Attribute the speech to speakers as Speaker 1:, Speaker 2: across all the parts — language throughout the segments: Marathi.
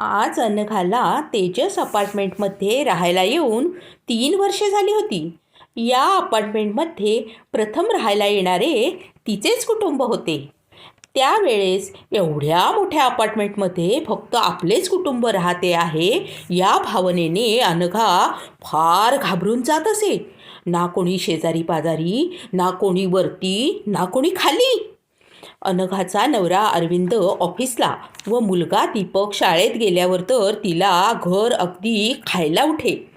Speaker 1: आज अनघाला तेजस अपार्टमेंटमध्ये राहायला येऊन तीन वर्षे झाली होती. या अपार्टमेंटमध्ये प्रथम राहायला येणारे तिचेच कुटुंब होते. त्यावेळेस एवढ्या मोठ्या अपार्टमेंटमध्ये फक्त आपलेच कुटुंब राहते आहे या भावनेने अनघा फार घाबरून जात असे. ना कोणी शेजारी पाजारी ना कोणी वरती ना कोणी खाली. अनघाचा नवरा अरविंद ऑफिसला व मुलगा दीपक शाळेत गेल्यावर तर तिला घर अगदी खायला उठे.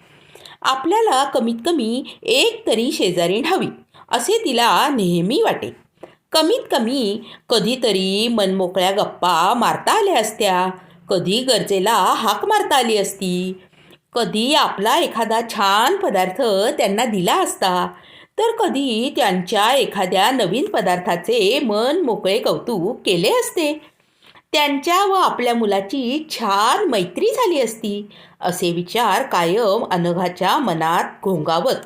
Speaker 1: आपल्याला कमीत कमी एक तरी शेजारीण हवी असे तिला नेहमी वाटे. कमीत कमी कधीतरी मनमोकळ्या गप्पा मारता आल्या असत्या. कधी गरजेला हाक मारता आली असती. कधी आपला एखादा छान पदार्थ त्यांना दिला असता. तर कधी त्यांच्या एखाद्या नवीन पदार्थाचे मन मोकळे कौतुक केले असते. त्यांच्या व आपल्या मुलाची छान मैत्री झाली असती असे विचार कायम अनघाच्या मनात घोंगावत.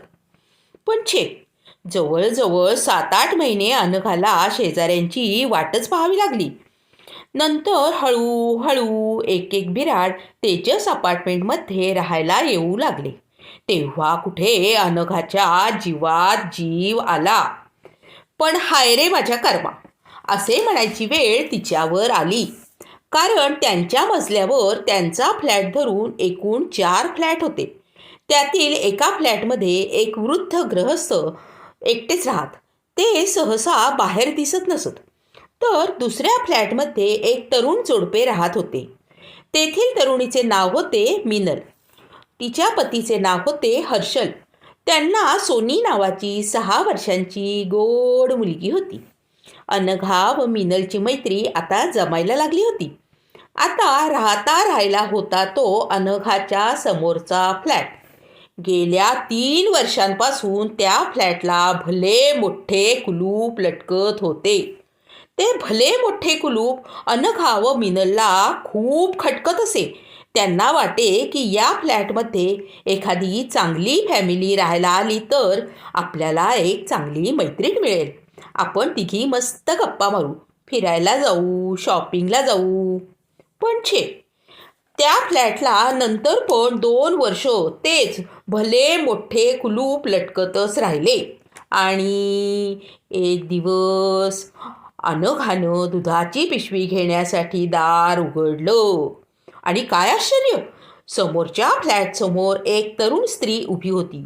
Speaker 1: पण छे जवळजवळ सात आठ महिने अनघाला शेजाऱ्यांची वाटच पाहावी लागली. नंतर हळूहळू एक एक बिराड तेजस अपार्टमेंटमध्ये राहायला येऊ लागले. तेव्हा कुठे अनघाच्या जीवात जीव आला. पण हाय रे माझ्या कर्मा असे म्हणायची वेळ तिच्यावर आली. कारण त्यांच्या मजल्यावर त्यांचा फ्लॅट धरून एकूण चार फ्लॅट होते. त्यातील एका फ्लॅटमध्ये एक वृद्ध ग्रहस्थ एकटेच राहत. ते सहसा बाहेर दिसत नसत. तर दुसऱ्या फ्लॅटमध्ये एक तरुण जोडपे राहत होते. तेथील तरुणीचे नाव होते मिनल. तिच्या पतीचे नाव होते हर्षल. त्यांना सोनी नावाची सहा वर्षांची गोड मुलगी होती. अनघा व मिनलची मैत्री आता जमायला लागली होती. आता राहता राहायला होता तो अनघाच्या समोरचा फ्लॅट. गेल्या तीन वर्षांपासून त्या फ्लॅटला भले मोठे कुलूप लटकत होते. ते भले मोठे कुलूप अनघा व मिनलला खूप खटकत असे. त्यांना वाटे की या फ्लॅटमध्ये एखादी चांगली फॅमिली राहायला आली तर आपल्याला एक चांगली मैत्रीण मिळेल. आपण तिघी मस्त गप्पा मारू फिरायला जाऊ शॉपिंगला जाऊ. पण छे त्या फ्लॅटला नंतर पण दोन वर्ष तेच भले मोठे कुलूप लटकतच राहिले आणि एक दिवस अनघानं दुधाची पिशवी घेण्यासाठी दार उघडलं. आणि काय आश्चर्य? समोरच्या फ्लॅटसमोर एक तरुण स्त्री उभी होती.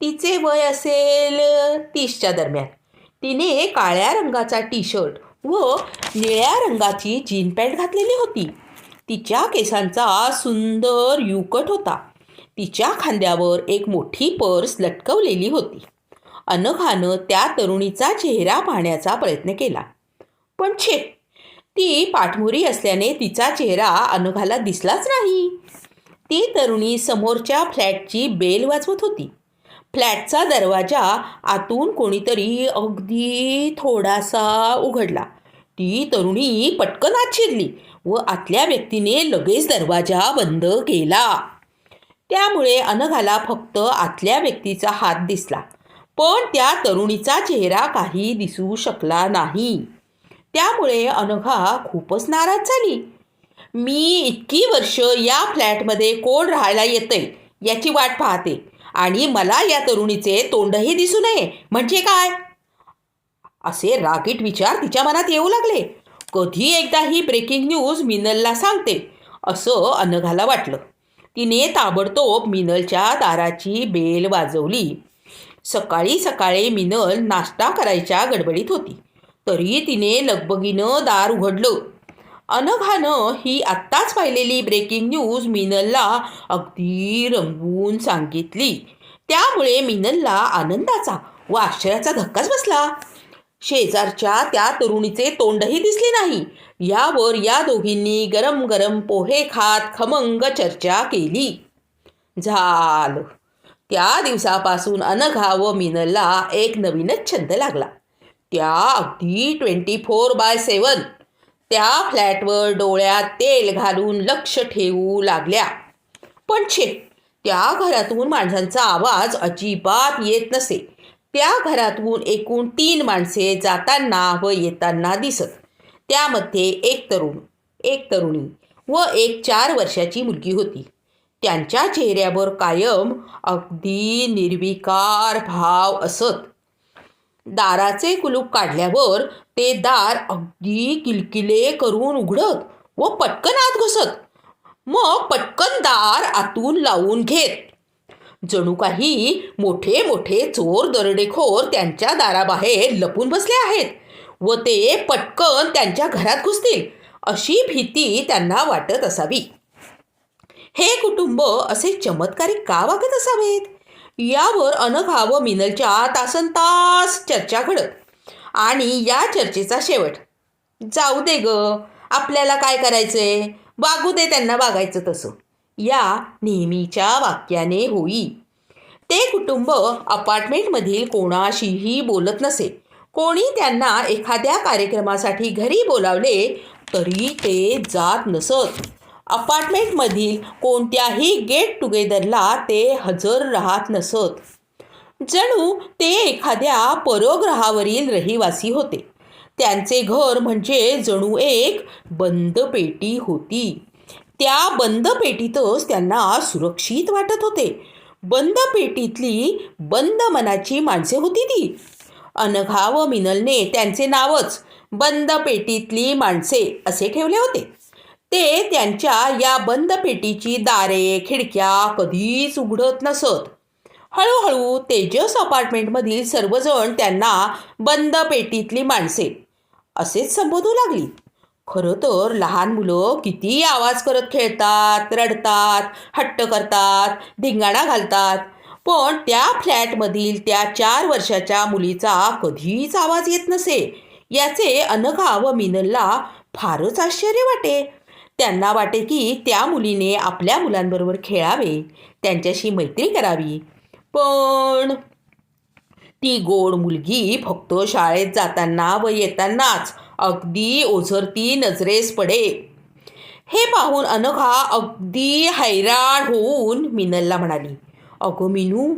Speaker 1: तिचे वय असेल तीसच्या दरम्यान. तिने काळ्या रंगाचा टी शर्ट व निळ्या रंगाची जीन पॅन्ट घातलेली होती. तिच्या केसांचा सुंदर युकट होता. तिच्या खांद्यावर एक मोठी पर्स लटकवलेली होती. अनघानं त्या तरुणीचा चेहरा पाहण्याचा प्रयत्न केला. पण छे ती पाठमोरी असल्याने तिचा चेहरा अनघाला दिसलाच नाही. ती तरुणी समोरच्या फ्लॅटची बेल वाजवत होती. फ्लॅटचा दरवाजा आतून कोणीतरी अगदी थोडासा उघडला. ती तरुणी पटकन आत शिरली व आतल्या व्यक्तीने लगेच दरवाजा बंद केला. त्यामुळे अनघाला फक्त आतल्या व्यक्तीचा हात दिसला. पण त्या तरुणीचा चेहरा काही दिसू शकला नाही. त्यामुळे अनघा खूपच नाराज झाली. मी इतकी वर्ष या फ्लॅटमध्ये कोण राहायला येतंय याची वाट पाहते आणि मला या तरुणीचे तोंडही दिसू नये. म्हणजे काय? असे रागीट विचार तिच्या मनात येऊ लागले. कधी एकदा ही ब्रेकिंग न्यूज मिनलला सांगते असं अनघाला वाटलं. तिने ताबडतोब मिनलच्या दाराची बेल वाजवली. सकाळी सकाळी मिनल नाश्ता करायच्या गडबडीत होती. तरी तिने लगबगीनं दार उघडलं. अनघानं ही आत्ताच पाहिलेली ब्रेकिंग न्यूज मिनलला अगदी रंगवून सांगितली. त्यामुळे मिनलला आनंदाचा व आश्चर्याचा धक्काच बसला. शेजारच्या त्या तरुणीचे तोंडही दिसले नाही. यावर या दोघींनी गरम गरम पोहे खात खमंग चर्चा केली. झालं. त्या दिवसापासून अनघा व मिनलला एक नवीनच छंद लागला. त्या अगदी ट्वेंटी फोर बाय सेवन. त्या फ्लॅटवर डोळ्यात तेल घालून लक्ष ठेवू लागल्या. पण छे त्या घरातून माणसांचा आवाज अजिबात येत नसे. त्या घरातून एकूण तीन माणसे जाताना व येताना दिसत. त्यामध्ये एक तरुण एक तरुणी व एक चार वर्षाची मुलगी होती. त्यांच्या चेहऱ्यावर कायम अगदी निर्विकार भाव असत. दाराचे कुलूप काढल्यावर ते दार अगदी किलकिले करून उघडत व पटकन आत घुसत. मग पटकन दार आतून लावून घेत. जणू काही मोठे मोठे चोर दरडेखोर त्यांच्या दाराबाहेर लपून बसले आहेत व ते पटकन त्यांच्या घरात घुसतील अशी भीती त्यांना वाटत असावी. हे कुटुंब असे चमत्कारी का वागत असावेत? यावर अनघा व मिनलच्या तासन तास चर्चा घडत. आणि या चर्चेचा शेवट. जाऊ दे ग आपल्याला काय करायचंय? वागू दे त्यांना वागायचं तसं. या नेहमीच्या वाक्याने होई. ते कुटुंब अपार्टमेंटमधील कोणाशीही बोलत नसे. कोणी त्यांना एखाद्या कार्यक्रमासाठी घरी बोलावले तरी ते जात नसत. अपार्टमेंटमधील कोणत्याही गेट टुगेदरला ते हजर राहत नसत. जणू ते एखाद्या परग्रहावरील रहिवासी होते. त्यांचे घर म्हणजे जणू एक बंद पेटी होती. त्या बंद पेटीतच त्यांना सुरक्षित वाटत होते. बंद पेटीतली बंद मनाची माणसे होती ती. अनघा व मिनलने त्यांचे नावच बंद पेटीतली माणसे असे ठेवले होते. ते त्यांच्या या बंद पेटीची दारे खिडक्या कधीच उघडत नसत. हळूहळू तेजस अपार्टमेंटमधील सर्वजण त्यांना बंद पेटीतली माणसे असेच संबोधू लागली. खरं तर लहान मुलं किती आवाज करत खेळतात रडतात हट्ट करतात धिंगाणा घालतात. पण त्या फ्लॅटमधील त्या चार वर्षाच्या मुलीचा कधीच आवाज येत नसे. याचे अनघा व मिनलला फारच आश्चर्य वाटे. त्यांना वाटे की त्या मुलीने आपल्या मुलांबरोबर खेळावे त्यांच्याशी मैत्री करावी. पण ती गोड मुलगी फक्त शाळेत जाताना व येतानाच अगदी ओझरती नजरेस पडे. हे पाहून अनघा अगदी हैराण होऊन मिनलला म्हणाली अगं मिनू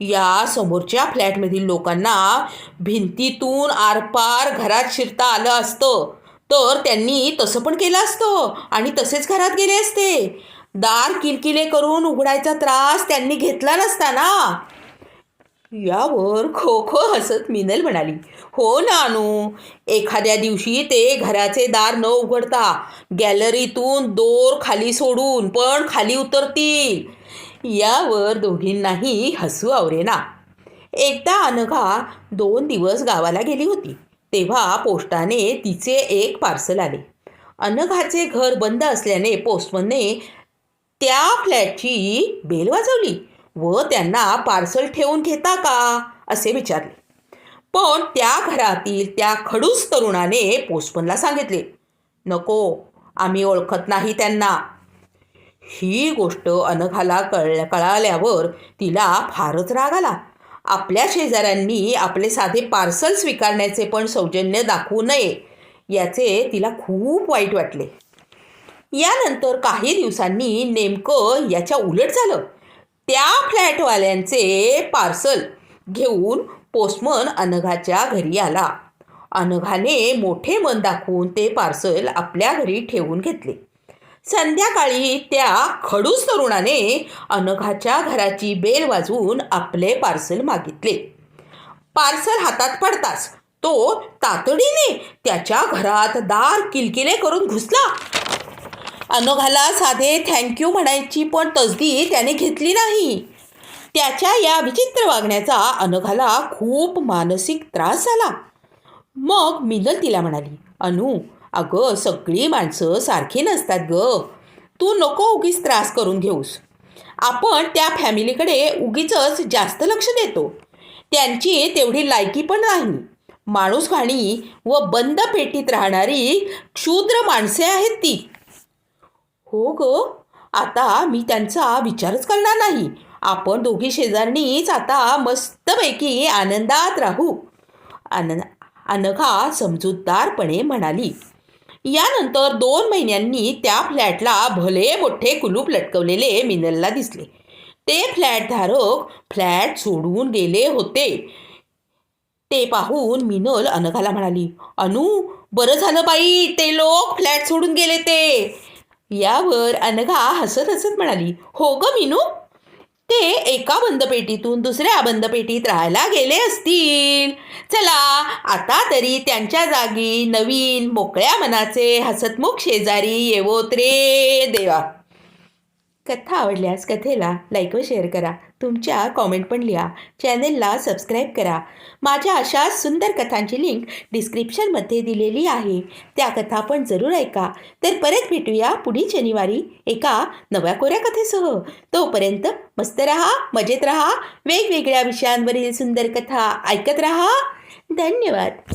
Speaker 1: या समोरच्या फ्लॅटमधील लोकांना भिंतीतून आरपार घरात शिरता आलं असतं. तर त्यांनी तसं पण केलं असतं आणि तसेच घरात गेले असते. दार किलकिले करून उघडायचा त्रास त्यांनी घेतला नसता ना. यावर खो खो हसत मिनल म्हणाली हो ना अनु एखाद्या दिवशी ते घराचे दार न उघडता गॅलरीतून दोर खाली सोडून पण खाली उतरतील. यावर दोघींनाही हसू आवरेना. एकदा अनघा दोन दिवस गावाला गेली होती. तेव्हा पोस्टाने तिचे एक पार्सल आले. अनघाचे घर बंद असल्याने पोस्टमनने त्या फ्लॅटची बेल वाजवली व त्यांना पार्सल ठेवून घेता का? असे विचारले. पण त्या घरातील त्या खडूस तरुणाने पोस्टमनला सांगितले नको आम्ही ओळखत नाही त्यांना. ही गोष्ट अनघाला कळ कळाल्यावर तिला फारच राग आला. आपल्या शेजाऱ्यांनी आपले साधे पार्सल स्वीकारण्याचे पण सौजन्य दाखवू नये याचे तिला खूप वाईट वाटले. यानंतर काही दिवसांनी नेमकं याच्या उलट झालं. त्या फ्लॅटवाल्यांचे पार्सल घेऊन पोस्टमन अनघाच्या घरी आला. अनघाने मोठे मन दाखवून ते पार्सल आपल्या घरी ठेवून घेतले. संध्याकाळी त्या खडूस तरुणाने अनघाच्या घराची बेल वाजवून आपले पार्सल मागितले. पार्सल हातात पडताच तो तातडीने त्याच्या घरात दार किलकिले करून घुसला. अनघाला साधे थँक्यू म्हणायची पण तसदी त्याने घेतली नाही. त्याच्या या विचित्र वागण्याचा अनघाला खूप मानसिक त्रास झाला. मग मिनल तिला म्हणाली अनु अगं सगळी माणसं सारखी नसतात ग. तू नको उगीच त्रास करून घेऊस. आपण त्या फॅमिलीकडे उगीच जास्त लक्ष देतो. त्यांची तेवढी लायकी पण नाही माणूस घाणी व बंद पेटीत राहणारी क्षुद्र माणसे आहेत ती. हो ग आता मी त्यांचा विचारच करणार नाही. आपण दोघी शेजारणीच आता मस्तपैकी आनंदात राहू. आनंद अनघा समजूतदारपणे म्हणाली. यानंतर दोन महिन्यांनी त्या फ्लॅटला भले मोठे कुलूप लटकवलेले मिनलला दिसले. ते फ्लॅट धारक फ्लॅट सोडून गेले होते. ते पाहून मिनल अनघाला म्हणाली अनु बरं झालं बाई ते लोक फ्लॅट सोडून गेले ते. यावर अनघा हसत हसत म्हणाली हो ग मिनू ते एका बंद पेटीतून दुसऱ्या बंद पेटीत राहायला गेले असतील. चला आता तरी त्यांच्या जागी नवीन मोकळ्या मनाचे हसतमुख शेजारी येवोत रे देवा. कथा आवडल्यास कथेला लाईक व शेअर करा. तुमच्या कॉमेंट पण लिहा. चॅनेलला सबस्क्राईब करा. माझ्या अशा सुंदर कथांची लिंक डिस्क्रिप्शनमध्ये दिलेली आहे. त्या कथा पण जरूर ऐका. तर परत भेटूया पुढील शनिवारी एका नव्या कोऱ्या कथेसह. तोपर्यंत मस्त रहा मजेत रहा. वेगवेगळ्या विषयांवरील सुंदर कथा ऐकत रहा. धन्यवाद.